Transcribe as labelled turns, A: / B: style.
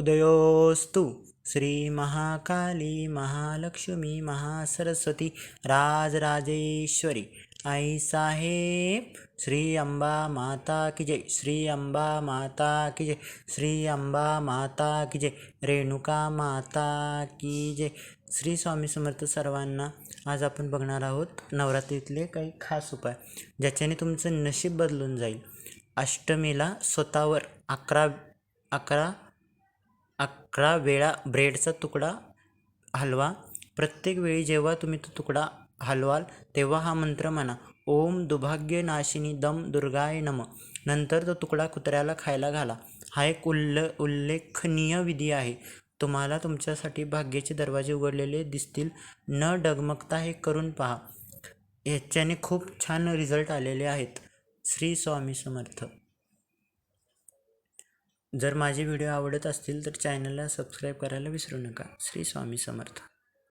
A: उदयोस्तु श्री महाकाली महालक्ष्मी महासरस्वती राजराजेश्वरी। आई साहेब श्री अंबा माता की जय श्री अंबा माता की जय श्री अंबा माता की जय रेणुका माता की जय। श्री स्वामी समर्थ सर्वांना आज आपण बघणार आहोत नवरात्रीतले काही खास उपाय ज्याच्याने तुमचं नशीब बदलून जाईल. अष्टमीला स्वतःवर अकरा अकरा अकरा वेळा ब्रेडचा तुकडा हलवा. प्रत्येक वेळी जेव्हा तुम्ही तो तुकडा हलवाल तेव्हा हा मंत्र म्हणा ओम दुभाग्य नाशिनी दम दुर्गाय नम. नंतर तो तुकडा कुत्र्याला खायला घाला. हा एक उल्ल उल्लेखनीय विधी आहे. तुम्हाला तुमच्यासाठी भाग्याचे दरवाजे उघडलेले दिसतील. न डगमगता हे करून पहा. ह्याच्याने खूप छान रिझल्ट आलेले आहेत. श्री स्वामी समर्थ. जर माझे व्हिडिओ आवडत असतील तर चॅनलला सबस्क्राईब करायला विसरू नका. श्री स्वामी समर्थ.